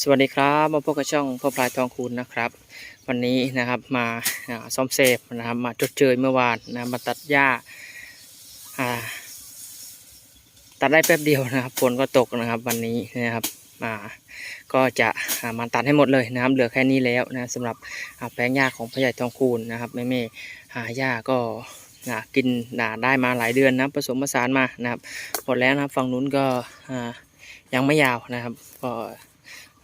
สวัสดีครับมาพบกับช่องพ่อพลายทองคูณนะครับ วันนี้นะครับมาซ่อมเซฟนะครับ มาจดเจยเมื่อวานนะมาตัดหญ้าตัดได้แป๊บเดียวนะครับฝนก็ตกนะครับ วันนี้นะครับมาก็จะอ่ามาตัดให้หมดเลยนะครับ เหลือแค่นี้แล้วนะสำหรับแปลงหญ้าของพ่อใหญ่ทองคูณนะครับแม่แม่หาหญ้าก็อ่ากินอ่าได้มาหลายเดือนนะผสมผสานมานะครับหมดแล้วนะครับฝั่งนู้นก็ยังไม่ยาวนะครับก็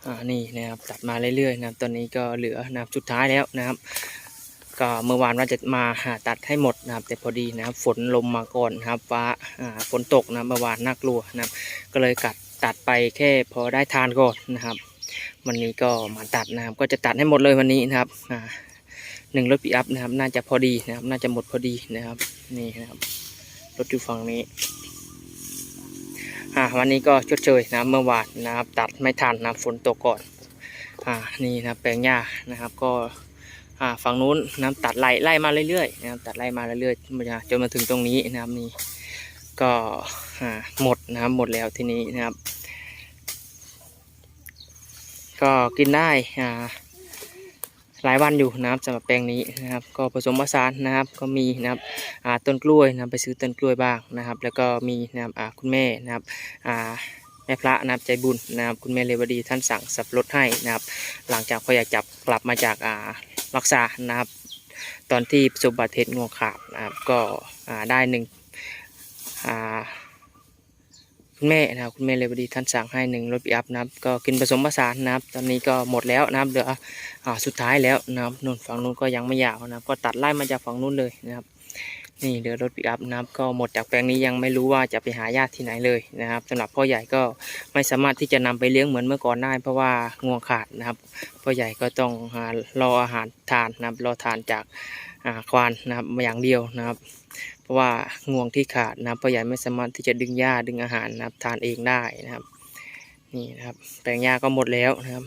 อ่านี่นะครับตัดมาเรื่อยๆนะครับตอนนี้ก็เหลือนะครับสุดท้ายแล้วนะครับ ก็เมื่อวานว่าจะมาหาตัดให้หมดนะครับ แต่พอดีนะครับ ฝนลมมาก่อนนะครับฟ้าอ่าฝนตกนะเมื่อวานน่ากลัวนะครับ ก็เลยกัดตัดไปแค่พอได้ทานก่อนนะครับ วันนี้ก็มาตัดนะครับ ก็จะตัดให้หมดเลยวันนี้นะครับอ่าหนึ่งรถปีอัพนะครับ น่าจะพอดีนะครับ น่าจะหมดพอดีนะครับ นี่นะครับ รถอยู่ฝั่งนี้ อ่าวันนี้ก็ชดเชยนะเมื่อวานนะครับตัดไม่ทันนะฝนตกก่อนอ่านี่นะแปลงหญ้านะครับก็อ่าฝั่งนู้นนะตัดไล่ไล่มาเรื่อยๆนะครับตัดไล่มาเรื่อยๆจนมาถึงตรงนี้นะครับนี่ก็อ่าหมดนะครับหมดแล้วทีนี้นะครับ ก็กินได้อ่า หลายวันอยู่นะครับสำหรับแปลงนี้นะครับ ก็ผสมผสานนะครับ ก็มีนะครับต้นกล้วยนะไปซื้อต้นกล้วยบ้างนะครับ แล้วก็มีนะครับคุณแม่นะครับแม่พระนะครับใจบุญนะครับคุณแม่เลวดีท่านสั่งสับรดให้นะครับ หลังจากพออยากจับกลับมาจากอ่ารักษานะครับ ตอนที่ประสบอุบัติเหตุงวงขาดนะครับก็ได้หนึ่งอ่า คุณแม่นะครับคุณแม่เลวดีท่านสั่งให้หนึ่งรถปีอัพนะครับก็กินผสมผสานนะครับ ตอนนี้ก็หมดแล้วนะครับเหลืออ่าสุดท้ายแล้วนะครับนู่นฝั่งนู้นก็ยังไม่ยาวนะครับ ก็ตัดไล่มาจากฝั่งนู้นเลยนะครับ นี่เดือรถปิอัพนะครับ ก็หมดจากแปลงนี้ยังไม่รู้ว่าจะไปหาญาติที่ไหนเลยนะครับสำหรับพ่อใหญ่ก็ไม่สามารถที่จะนำไปเลี้ยงเหมือนเมื่อก่อนได้เพราะว่างวงขาดนะครับพ่อใหญ่ก็ต้องหารออาหารทานนะครับรอทานจากอ่าควานนะครับอย่างเดียวนะครับ ราะว่างวงที่ขาดนะครับพ่อใหญ่ไม่สามารถที่จะดึงหญ้าดึงอาหารนะครับทานเองได้นะครับ นี่นะครับ แปลงหญ้าก็หมดแล้วนะครับ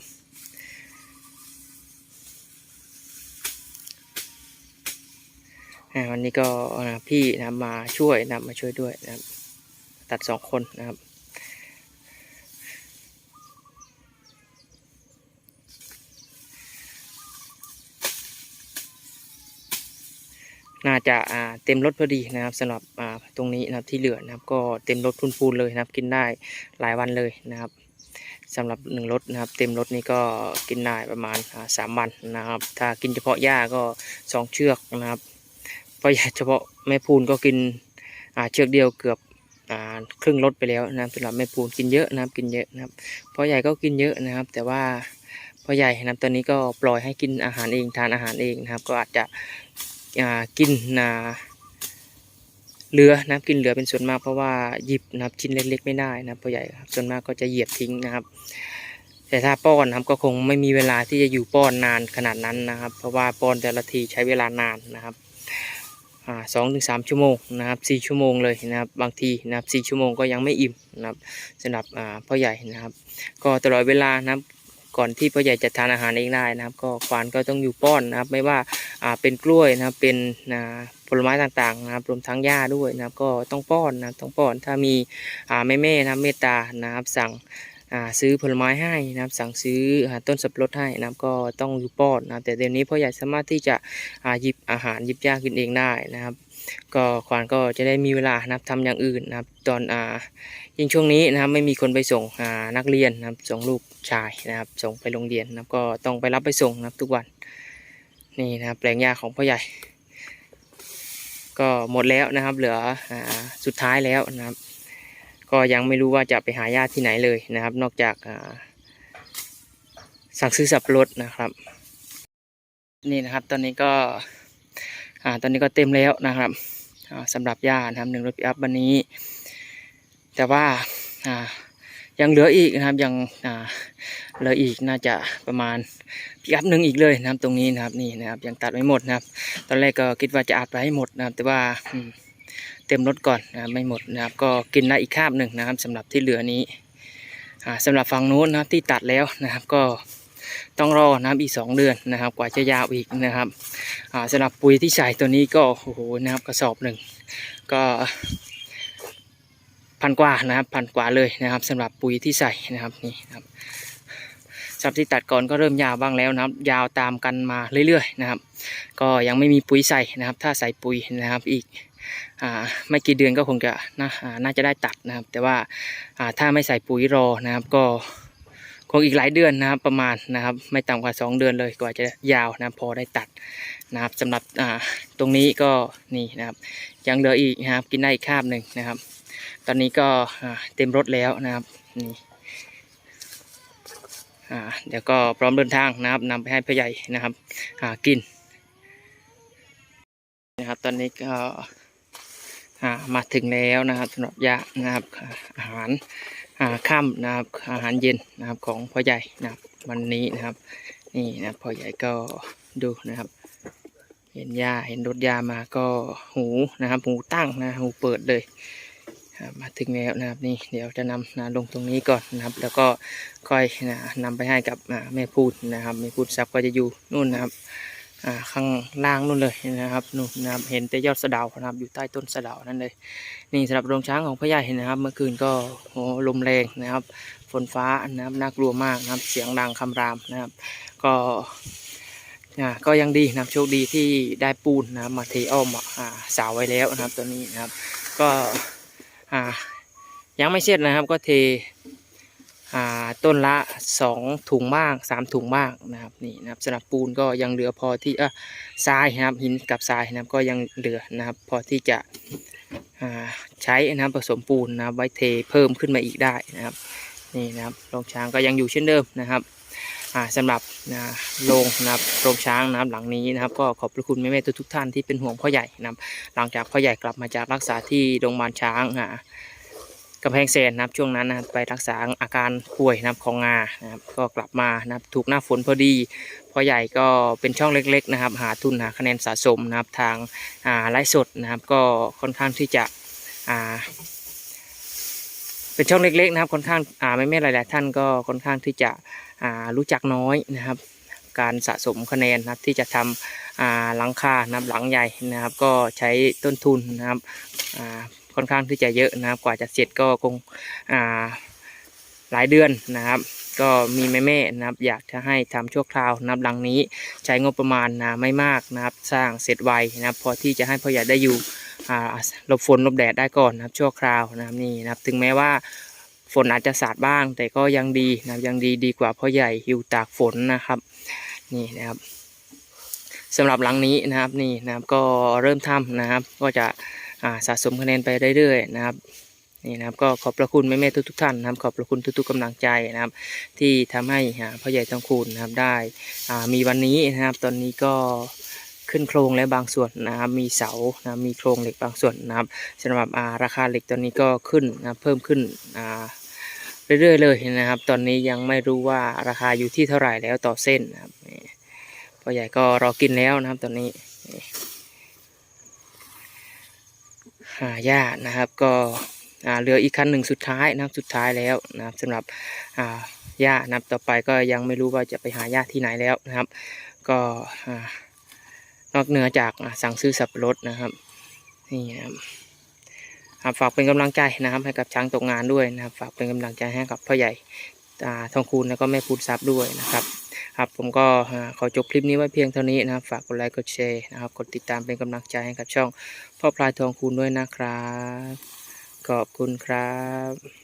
วันนี้ก็พี่นะมาช่วยนะมาช่วยด้วยนะครับ ตัดสองคนนะครับ น่าจะอ่าเต็มรถพอดีนะครับสำหรับอ่าตรงนี้นะครับที่เหลือนะครับก็เต็มรถพูนๆเลยนะครับ กินได้หลายวันเลยนะครับสำหรับหนึ่งรถนะครับ เต็มรถนี้ก็กินได้ประมาณสามวันนะครับ ถ้ากินเฉพาะหญ้าก็สองเชือกนะครับเพราะเฉพาะแม่พูนก็กินเชือกเดียวเกือบครึ่งรถไปแล้วนะครับสำหรับแม่พูนกินเยอะนะครับกินเยอะนะครับพ่อใหญ่ก็กินเยอะนะครับ แต่ว่าพ่อใหญ่นะครับตอนนี้ก็ปล่อยให้กินอาหารเองทานอาหารเองนะครับ ก็อาจจะ กินอ่าเหลือนะครับกินเหลือเป็นส่วนมากเพราะว่าหยิบนะครับชิ้นเล็กๆไม่ได้นะครับพ่อใหญ่ครับส่วนมากก็จะเหยียบทิ้งนะครับ แต่ถ้าป้อนนะครับก็คงไม่มีเวลาที่จะอยู่ป้อนนานขนาดนั้นนะครับ เพราะว่าป้อนแต่ละทีใช้เวลานานนะครับสองถึงสามชั่วโมงนะครับสี่ชั่วโมงเลยนะครับบางทีนะครับสี่ชั่วโมงก็ยังไม่อิ่มนะครับสำหรับพ่อใหญ่นะครับ ก็ตลอดเวลานะครับ ก่อนที่พ่อใหญ่จะทานอาหารเองได้นะครับ ก็ควานก็ต้องอยู่ป้อนนะครับ ไม่ว่าอ่าเป็นกล้วยนะครับเป็นอ่าผลไม้ต่างๆนะครับรวมทั้งหญ้าด้วยนะครับ ก็ต้องป้อนนะครับต้องป้อนถ้ามีอ่าแม่แม่ๆนะเมตตานะครับสั่งอ่าซื้อผลไม้ให้นะครับสั่งซื้อต้นสับปะรดให้นะครับก็ต้องอยู่ป้อนนะครับแต่เดี๋ยวนี้พ่อใหญ่สามารถที่จะอ่าหยิบอาหารหยิบยากินเองได้นะครับ ก็ควานก็จะได้มีเวลานะครับทำอย่างอื่นนะครับ ตอนอ่ายิ่งช่วงนี้นะครับไม่มีคนไปส่งอ่านักเรียนนะครับส่งลูกชายนะครับ ส่งไปโรงเรียนนะครับก็ต้องไปรับไปส่งนะครับทุกวันนี่นะครับแปลงหญ้าของพ่อใหญ่ ก็หมดแล้วนะครับ เหลืออ่าสุดท้ายแล้วนะครับ ก็ยังไม่รู้ว่าจะไปหาญาติที่ไหนเลยนะครับ นอกจากอ่าสั่งซื้อสับปะรดนะครับ นี่นะครับตอนนี้ก็ อ่าตอนนี้ก็เต็มแล้วนะครับอ่าสำหรับญานะครับหนึ่งรถปิอัพวันนี้ แต่ว่าอ่ายังเหลืออีกนะครับยังอ่าเหลืออีกน่าจะประมาณปิอัพหนึ่งอีกเลยนะครับตรงนี้นะครับนี่นะครับยังตัดไม่หมดนะครับ ตอนแรกก็คิดว่าจะอัดไปให้หมดนะครับ แต่ว่าเต็มรถก่อนนะไม่หมดนะครับ ก็กินได้อีกคาบหนึ่งนะครับสำหรับที่เหลือนี้อ่าสำหรับฝั่งโน้นนะครับที่ตัดแล้วนะครับก็ ต้องรอนะครับอีกสองเดือนนะครับ กว่าจะยาวอีกนะครับอ่าสำหรับปุ๋ยที่ใส่ตัวนี้ก็โอ้โหนะครับกระสอบหนึ่งก็พันกว่านะครับพันกว่าเลยนะครับสำหรับปุ๋ยที่ใส่นะครับนี่นะครับสับที่ตัดก่อนก็เริ่มยาวบ้างแล้วนะครับ ยาวตามกันมาเรื่อยๆนะครับ ก็ยังไม่มีปุ๋ยใส่นะครับ ถ้าใส่ปุ๋ยนะครับอีกอไม่กี่เดือนก็คงจะนะอ่าน่าจะได้ตัดนะครับ แต่ว่าถ้าไม่ใส่ปุ๋ยรอนะครับก็ คงอีกหลายเดือนนะครับประมาณนะครับ ไม่ต่ำกว่าสองเดือนเลยกว่าจะยาวนะพอได้ตัดนะครับสำหรับอ่าตรงนี้ก็นี่นะครับ ยังเหลืออีกนะครับ กินได้อีกคาบหนึ่งนะครับ ตอนนี้ก็เต็มรถแล้วนะครับนี่เดี๋ยวก็พร้อมเดินทางนะครับนำไปให้พ่อใหญ่นะครับอ่ากินนะครับ ตอนนี้ก็มาถึงแล้วนะครับสำหรับยานะครับอาหาร อาค่ำนะครับอาหารเย็นนะครับของพ่อใหญ่นะครับวันนี้นะครับนี่นะพ่อใหญ่ก็ดูนะครับ เห็นยาเห็นรถยามาก็หูนะครับหูตั้งนะหูเปิดเลยมาถึงแล้วนะครับนี่เดี๋ยวจะนำนะลงตรงนี้ก่อนนะครับ แล้วก็ค่อยนะนำไปให้กับแม่พูดนะครับแม่พูดซับก็จะอยู่นู่นนะครับ อ่าข้างล่างนู่นเลยนะครับนู่นนะครับเห็นแต่ยอดสะดานะครับอยู่ใต้ต้นสะดานั่นเลย นี่สำหรับโรงช้างของพ่อใหญ่นะครับ เมื่อคืนก็โอ้ลมแรงนะครับ ฝนฟ้านะครับน่ากลัวมากนะครับเสียงดังคำรามนะครับ ก็อ่าก็ยังดีนะครับโชคดีที่ได้ปูนนะครับมาเทอ้อมอ่าเสาไว้แล้วนะครับตัวนี้นะครับ ก็อ่ายังไม่เสร็จนะครับ ก็เท ต้นละสองถุงบ้างสามถุงบ้างนะครับนี่นะครับสำหรับปูนก็ยังเหลือพอที่เออทรายนะครับหินกับทรายนะครับก็ยังเหลือนะครับ พอที่จะใช้นะครับผสมปูนนะครับไว้เทเพิ่มขึ้นมาอีกได้นะครับนี่นะครับโรงช้างก็ยังอยู่เช่นเดิมนะครับอ่าสำหรับนะโรงนะครับโรงช้างนะครับหลังนี้นะครับก็ขอบพระคุณแม่ๆทุกท่านที่เป็นห่วงพ่อใหญ่นะครับหลังจากพ่อใหญ่กลับมาจากรักษาที่โรงพยาบาลช้างอ่า กำแพงแสนนะครับช่วงนั้นนะครับไปรักษาอาการป่วยนะครับของงานะครับก็กลับมานะครับถูกหน้าฝนพอดีพ่อใหญ่ก็เป็นช่องเล็ก ๆ นะครับ หาทุนหาคะแนนสะสมนะครับทางอ่าไลฟ์สดนะครับก็ค่อนข้างที่จะอ่าเป็นช่องเล็กๆนะครับค่อนข้างอ่าไม่แม่หลายๆท่านก็ค่อนข้างที่จะอ่ารู้จักน้อยนะครับ การสะสมคะแนนนะครับที่จะทำอ่าหลังคานะครับหลังใหญ่นะครับ ก็ใช้ต้นทุนนะครับอ่า ค่อนข้างที่จะเยอะนะครับ กว่าจะเสร็จก็คงหลายเดือนนะครับ ก็มีแม่ๆนะครับ อยากจะให้ทำชั่วคราวนะครับหลังนี้ใช้งบประมาณนะไม่มากนะครับ สร้างเสร็จไวนะครับ พอที่จะให้พ่อใหญ่ได้อยู่หลบฝนหลบแดดได้ก่อนนะครับ ชั่วคราวนะครับนี่นะครับ ถึงแม้ว่าฝนอาจจะสาดบ้าง แต่ก็ยังดีนะครับยังดีดีกว่าพ่อใหญ่อยู่ตากฝนนะครับ นี่นะครับสำหรับหลังนี้นะครับนี่นะครับก็เริ่มทำนะครับ ก็จะ สะสมคะแนนไปเรื่อยๆนะครับนี่นะครับก็ขอบพระคุณแม่ๆทุกๆท่านนะครับขอบพระคุณทุกๆกำลังใจนะครับ ที่ทำให้พ่อใหญ่ทองคูณนะครับได้อ่ามีวันนี้นะครับ ตอนนี้ก็ขึ้นโครงและบางส่วนนะครับมีเสานะมีโครงเหล็กบางส่วนนะครับสำหรับาราคาเหล็กตอนนี้ก็ขึ้นนะเพิ่มขึ้นอ่าเรื่อยๆเลยนะครับ ตอนนี้ยังไม่รู้ว่าราคาอยู่ที่เท่าไหร่แล้วต่อเส้นนะครับพ่อใหญ่ก็รอกินแล้วนะครับตอนนี้ หาญ้านะครับ ก็เหลืออีกคันหนึ่งสุดท้ายนะครับสุดท้ายแล้วนะครับสำหรับอ่าหญ้านะครับต่อไปก็ยังไม่รู้ว่าจะไปหาหญ้าที่ไหนแล้วนะครับ ก็อนอกเหนือจากสั่งซื้อสับปะรดนะครับนี่นะครับฝากเป็นกำลังใจนะครับให้กับช้างตกงานด้วยนะครับ ฝากเป็นกำลังใจให้กับพ่อใหญ่ทองคูณแล้วก็แม่พูดซับด้วยนะครับ ครับผมก็ขอจบคลิปนี้ไว้เพียงเท่านี้นะครับ ฝากกดไลค์กดแชร์นะครับ กดติดตามเป็นกำลังใจให้กับช่องพ่อพลายทองคูณด้วยนะครับ ขอบคุณครับ